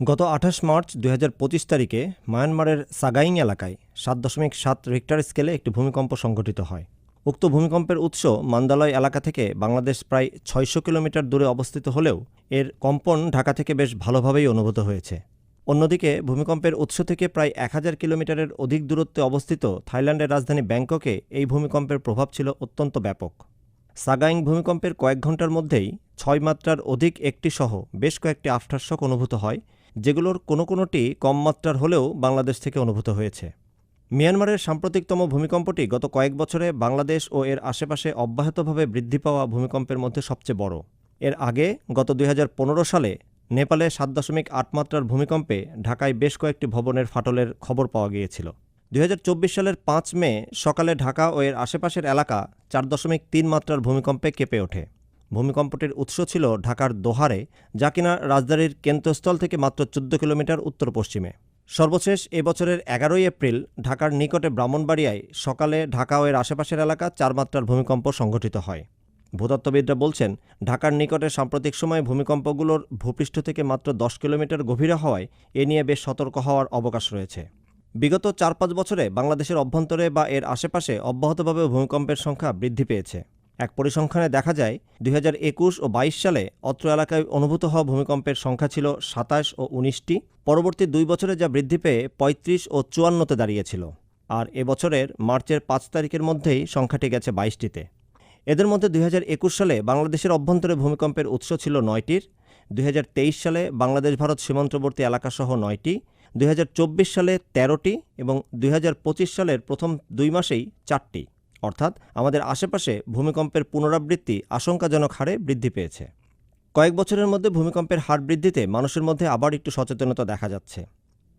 গত আঠাশ মার্চ দুই হাজার পঁচিশ তারিখে মায়ানমারের সাগাইং এলাকায় সাত দশমিক সাত রিক্টার স্কেলে একটি ভূমিকম্প সংঘটিত হয়। উক্ত ভূমিকম্পের উৎস মান্দালয় এলাকা থেকে বাংলাদেশ প্রায় ছয়শো কিলোমিটার দূরে অবস্থিত হলেও এর কম্পন ঢাকা থেকে বেশ ভালোভাবেই অনুভূত হয়েছে। অন্যদিকে ভূমিকম্পের উৎস থেকে প্রায় এক হাজার কিলোমিটারের অধিক দূরত্বে অবস্থিত থাইল্যান্ডের রাজধানী ব্যাংককে এই ভূমিকম্পের প্রভাব ছিল অত্যন্ত ব্যাপক। সাগাইং ভূমিকম্পের কয়েক ঘণ্টার মধ্যেই ছয় মাত্রার অধিক একটি সহ বেশ কয়েকটি আফটারশক অনুভূত হয় যেগুলোর কোনো কোনোটি কম মাত্রার হলেও বাংলাদেশ থেকে অনুভূত হয়েছে। মিয়ানমারের সাম্প্রতিকতম ভূমিকম্পটি গত কয়েক বছরে বাংলাদেশ ও এর আশেপাশে অব্যাহতভাবে বৃদ্ধি পাওয়া ভূমিকম্পের মধ্যে সবচেয়ে বড়। এর আগে গত দুই হাজার পনেরো সালে নেপালে সাত দশমিক আট মাত্রার ভূমিকম্পে ঢাকায় বেশ কয়েকটি ভবনের ফাটলের খবর পাওয়া গিয়েছিল। দুই হাজার চব্বিশ সালের পাঁচ মে সকালে ঢাকা ও এর আশেপাশের এলাকা চার দশমিক তিন মাত্রার ভূমিকম্পে কেঁপে ওঠে। ভূমিকম্পটির উৎস ছিল ঢাকার দোহারে, যা কিনা রাজধানীর কেন্দ্রস্থল থেকে মাত্র চোদ্দ কিলোমিটার উত্তর পশ্চিমে সর্বশেষ এবছরের এগারোই এপ্রিল ঢাকার নিকটে ব্রাহ্মণবাড়িয়ায় সকালে ঢাকা ও এর আশেপাশের এলাকা চার মাত্রার ভূমিকম্প সংঘটিত হয়। ভূতত্ত্ববিদরা বলছেন, ঢাকার নিকটে সাম্প্রতিক সময়ে ভূমিকম্পগুলোর ভূপৃষ্ঠ থেকে মাত্র দশ কিলোমিটার গভীরে হওয়ায় এ নিয়ে বেশ সতর্ক হওয়ার অবকাশ রয়েছে। বিগত চার পাঁচ বছরে বাংলাদেশের অভ্যন্তরে বা এর আশেপাশে অব্যাহতভাবে ভূমিকম্পের সংখ্যা বৃদ্ধি পেয়েছে। এক পরিসংখ্যানে দেখা যায়, দুই হাজার একুশ ও ২২ সালে অত্র এলাকায় অনুভূত হওয়া ভূমিকম্পের সংখ্যা ছিল সাতাশ ও উনিশটি। পরবর্তী দুই বছরে যা বৃদ্ধি পেয়ে ৩৫ ও চুয়ান্নতে দাঁড়িয়েছিল। আর এবছরের মার্চের পাঁচ তারিখের মধ্যেই সংখ্যাটি গেছে বাইশটিতে। এদের মধ্যে দুই হাজার একুশ সালে বাংলাদেশের অভ্যন্তরে ভূমিকম্পের উৎস ছিল নয়টির, দুই হাজার তেইশ সালে বাংলাদেশ ভারত সীমান্তবর্তী এলাকাসহ নয়টি, দুই হাজার চব্বিশ সালে তেরোটি এবং দুই হাজার পঁচিশ সালের প্রথম দুই মাসেই চারটি। অর্থাৎ আমাদের আশেপাশে ভূমিকম্পের পুনরাবৃত্তি আশঙ্কাজনক হারে বৃদ্ধি পেয়েছে। কয়েক বছরের মধ্যে ভূমিকম্পের হার বৃদ্ধিতে মানুষের মধ্যে আবার একটু সচেতনতা দেখা যাচ্ছে।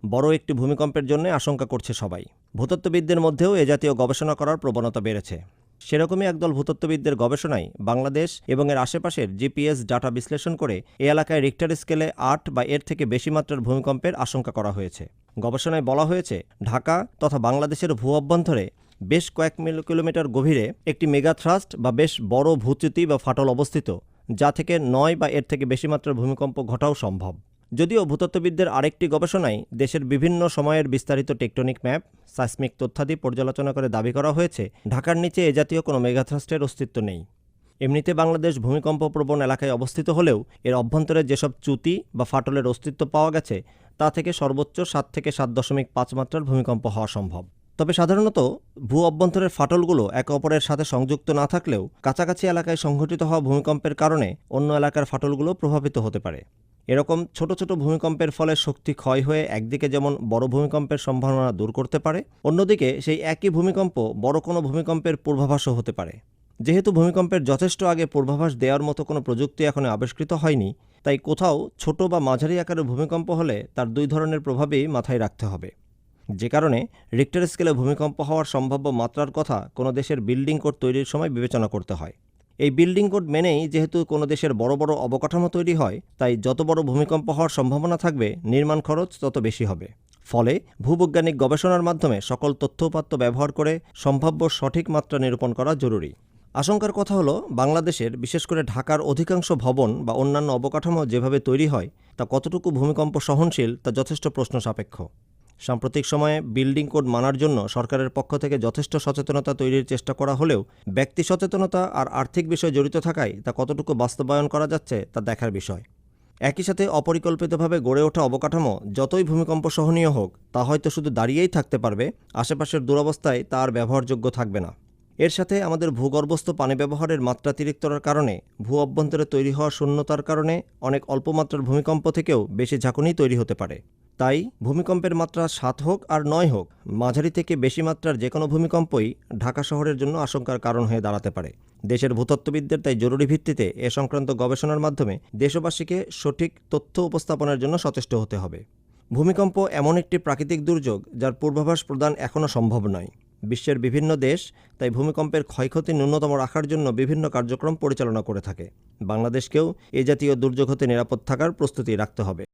বড় একটি ভূমিকম্পের জন্য আশঙ্কা করছে সবাই। ভূতত্ত্ববিদদের মধ্যেও এ জাতীয় গবেষণা করার প্রবণতা বেড়েছে। সেরকমই একদল ভূতত্ত্ববিদদের গবেষণায় বাংলাদেশ এবং এর আশেপাশের জিপিএস ডাটা বিশ্লেষণ করে এ এলাকায় রিক্টার স্কেলে আট বা এর থেকে বেশি মাত্রার ভূমিকম্পের আশঙ্কা করা হয়েছে। গবেষণায় বলা হয়েছে, ঢাকা তথা বাংলাদেশের ভূ অভ্যন্তরে বেশ কয়েক কিলোমিটার গভীরে একটি মেগাথ্রাস্ট বা বেশ বড় ভূচ্যুতি বা ফাটল অবস্থিত, যা থেকে নয় বা এর থেকে বেশি মাত্রার ভূমিকম্প ঘটাও সম্ভব। যদিও ভূতত্ত্ববিদদের আরেকটি গবেষণায় দেশের বিভিন্ন সময়ের বিস্তারিত টেকটনিক ম্যাপ, সাইসমিক তথ্যাদি পর্যালোচনা করে দাবি করা হয়েছে, ঢাকার নিচে এ জাতীয় কোনো মেগাথ্রাস্টের অস্তিত্ব নেই। এমনিতে বাংলাদেশ ভূমিকম্প প্রবণ এলাকায় অবস্থিত হলেও এর অভ্যন্তরে যেসব চ্যুতি বা ফাটলের অস্তিত্ব পাওয়া গেছে, তা থেকে সর্বোচ্চ সাত থেকে সাত দশমিক পাঁচ মাত্রার ভূমিকম্প হওয়া সম্ভব। তবে সাধারণত ভূ অভ্যন্তরের ফাটলগুলো একে অপরের সাথে সংযুক্ত না থাকলেও কাছাকাছি এলাকায় সংঘটিত হওয়া ভূমিকম্পের কারণে অন্য এলাকার ফাটলগুলো প্রভাবিত হতে পারে। এরকম ছোট ছোট ভূমিকম্পের ফলে শক্তি ক্ষয় হয়ে একদিকে যেমন বড় ভূমিকম্পের সম্ভাবনা দূর করতে পারে, অন্যদিকে সেই একই ভূমিকম্প বড় কোনো ভূমিকম্পের পূর্বাভাসও হতে পারে। যেহেতু ভূমিকম্পের যথেষ্ট আগে পূর্বাভাস দেওয়ার মতো কোনো প্রযুক্তি এখনও আবিষ্কৃত হয়নি, তাই কোথাও ছোট বা মাঝারি আকারের ভূমিকম্প হলে তার দুই ধরনের প্রভাবেই মাথায় রাখতে হবে। যে কারণে রিক্টার স্কেলে ভূমিকম্প হওয়ার সম্ভাব্য মাত্রার কথা কোনো দেশের বিল্ডিং কোড তৈরির সময় বিবেচনা করতে হয়। এই বিল্ডিং কোড মেনেই যেহেতু কোনো দেশের বড় বড় অবকাঠামো তৈরি হয়, তাই যত বড় ভূমিকম্প হওয়ার সম্ভাবনা থাকবে, নির্মাণ খরচ তত বেশি হবে। ফলে ভূবৈজ্ঞানিক গবেষণার মাধ্যমে সকল তথ্যপাত্য ব্যবহার করে সম্ভাব্য সঠিক মাত্রা নিরূপণ করা জরুরি। আশঙ্কার কথা হলো, বাংলাদেশের বিশেষ করে ঢাকার অধিকাংশ ভবন বা অন্যান্য অবকাঠামো যেভাবে তৈরি হয়, তা কতটুকু ভূমিকম্প সহনশীল তা যথেষ্ট প্রশ্ন সাপেক্ষ সাম্প্রতিক সময়ে বিল্ডিং কোড মানার জন্য সরকারের পক্ষ থেকে যথেষ্ট সচেতনতা তৈরির চেষ্টা করা হলেও ব্যক্তি সচেতনতা আর আর্থিক বিষয় জড়িত থাকায় তা কতটুকু বাস্তবায়ন করা যাচ্ছে তা দেখার বিষয়। একই সাথে অপরিকল্পিতভাবে গড়ে ওঠা অবকাঠামো যতই ভূমিকম্প সহনীয় হোক, তা হয়তো শুধু দাঁড়িয়েই থাকতে পারবে, আশেপাশের দুরবস্থায় তার ব্যবহারযোগ্য থাকবে না। এর সাথে আমাদের ভূগর্ভস্থ পানি ব্যবহারের মাত্রাতিরিক্ততার কারণে, ভূ অভ্যন্তরে তৈরি হওয়া শূন্যতার কারণে অনেক অল্প মাত্রার ভূমিকম্প থেকেও বেশি ঝাঁকুনি তৈরি হতে পারে। তাই ভূমিকম্পের মাত্রা সাত হোক আর নয় হোক, মাঝারি থেকে বেশি মাত্রার যে কোনো ভূমিকম্পই ঢাকা শহরের জন্য আশঙ্কার কারণ হয়ে দাঁড়াতে পারে। দেশের ভূতত্ত্ববিদদের তাই জরুরি ভিত্তিতে এ সংক্রান্ত গবেষণার মাধ্যমে দেশবাসীকে সঠিক তথ্য উপস্থাপনের জন্য সচেষ্ট হতে হবে। ভূমিকম্প এমন একটি প্রাকৃতিক দুর্যোগ যার পূর্বাভাস প্রদান এখনও সম্ভব নয়। বিশ্বের বিভিন্ন দেশ তাই ভূমিকম্পের ক্ষয়ক্ষতি ন্যূনতম রাখার জন্য বিভিন্ন কার্যক্রম পরিচালনা করে থাকে। বাংলাদেশকেও এ জাতীয় দুর্যোগ হতে নিরাপদ থাকার প্রস্তুতি রাখতে হবে।